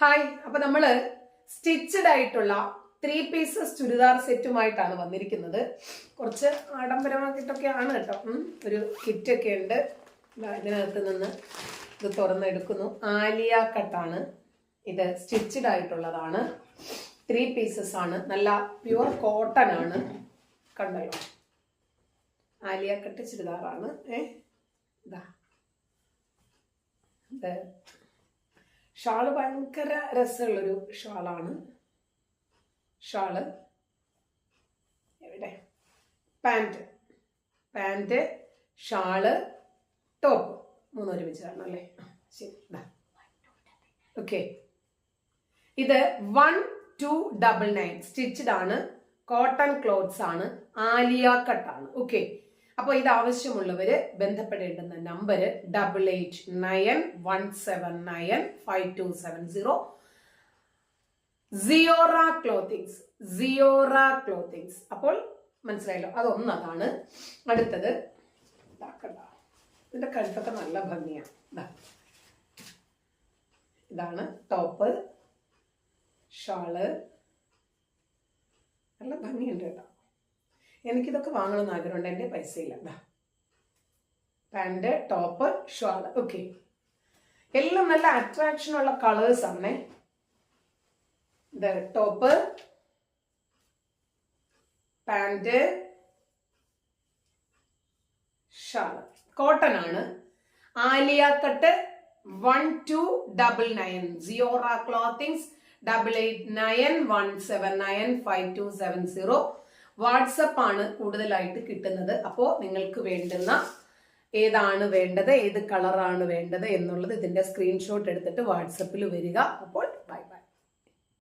Hi അപ്പൊ നമ്മൾ stitched ആയിട്ടുള്ള ത്രീ പീസസ് ചുരിദാർ സെറ്റുമായിട്ടാണ് വന്നിരിക്കുന്നത്. കുറച്ച് ആഡംബരമാക്കിയിട്ടൊക്കെയാണ് കേട്ടോ. ഒരു കിറ്റ് ഒക്കെ ഉണ്ട് ഇതിനകത്ത് നിന്ന് ഇത് തുറന്നെടുക്കുന്നു. ആലിയ കട്ടാണ്. ഇത് സ്റ്റിച്ചഡ് ആയിട്ടുള്ളതാണ്. ത്രീ പീസസ് ആണ്. നല്ല പ്യുവർ കോട്ടൺ ആണ്. കണ്ടല്ലോ. ആലിയ കട്ട് ചുരിദാറാണ്. ഏ ഇത് ഷാൾ ഭയങ്കര രസമുള്ളൊരു ഷാളാണ്. ഷാൾ. എവിടെ? പാന്റ്. Pant shawl top. മൂന്ന് ഒരുമിച്ച് തരണം അല്ലേ ശരി ഓക്കെ. ഇത് one two double nine. Stitched ആണ്. കോട്ടൺ ക്ലോത്ത്സ് ആണ്. ആലിയ കട്ടാണ്. ഓക്കെ. അപ്പോൾ ഇത് ആവശ്യമുള്ളവർ ബന്ധപ്പെടേണ്ടുന്ന number double eight nine one seven nine five two seven zero Siora clothings Siora clothings അപ്പോൾ മനസ്സിലായല്ലോ? അതൊന്നതാണ്. അടുത്തത് ഇതിന്റെ കഴുത്തൊക്കെ നല്ല ഭംഗിയാണ് ഇതാ ഇതാണ് ടോപ്പ് ഷാൾ. നല്ല ഭംഗിയുണ്ട് കേട്ടോ. എനിക്കിതൊക്കെ വാങ്ങണമെന്ന് ആഗ്രഹമുണ്ട്. എന്റെ പൈസയില്ല. ഇല്ല പാന്റ് ടോപ്പ് ഷാൾ ഓക്കെ എല്ലാം നല്ല അട്രാക്ഷൻ ഉള്ള കളേഴ്സ് ആണേ. ടോപ്പ് പാന്റ് ഷാൾ കോട്ടൺ ആണ്. Alia cut one two double nine Siora clothings double eight nine one seven nine five two seven zero WhatsApp ആണ് കൂടുതലായിട്ട് കിട്ടുന്നത്. അപ്പോൾ നിങ്ങൾക്ക് വേണ്ടുന്ന ഏതാണ് വേണ്ടത് ഏത് കളറാണ് വേണ്ടത് എന്നുള്ളത് ഇതിന്റെ സ്ക്രീൻഷോട്ട് എടുത്തിട്ട് വാട്സപ്പിൽ വരിക. അപ്പോൾ